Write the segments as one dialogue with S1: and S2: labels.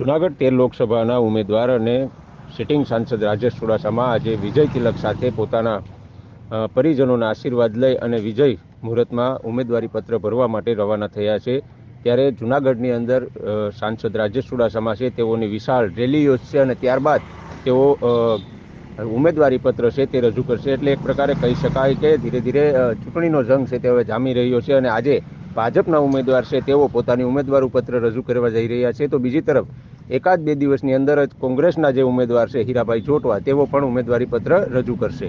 S1: જુનાગઢ તેર લોકસભાના ઉમેદવાર અને સિટિંગ સાંસદ રાજેશ ચુડાસમા આજે વિજય તિલક સાથે પોતાના પરિજનોના આશીર્વાદ લઈ અને વિજય મુહૂર્તમાં ઉમેદવારી પત્ર ભરવા માટે રવાના થયા છે. ત્યારે જુનાગઢની અંદર સાંસદ રાજેશ ચુડાસામા છે, તેઓની વિશાળ રેલી યોજશે અને ત્યારબાદ તેઓ ઉમેદવારી પત્ર છે તે રજૂ કરશે. એટલે એક પ્રકારે કહી શકાય કે ધીરે ધીરે ચૂંટણીનો જંગ છે તે હવે જામી રહ્યો છે અને આજે ભાજપના ઉમેદવાર છે તેઓ પોતાની ઉમેદવારી પત્ર રજૂ કરવા જઈ રહ્યા છે. તો બીજી તરફ એકાદ બે દિવસની અંદર જ કોંગ્રેસના જે ઉમેદવાર છે, હીરાભાઈ ચોટવા, તેઓ પણ ઉમેદવારી પત્ર રજૂ કરશે.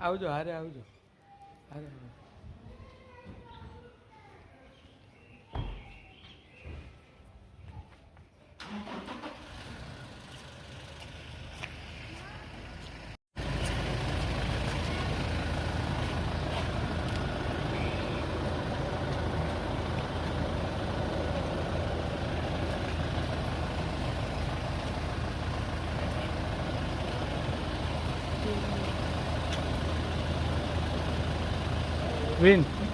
S2: આવજો હારે આવજો હારે. Win.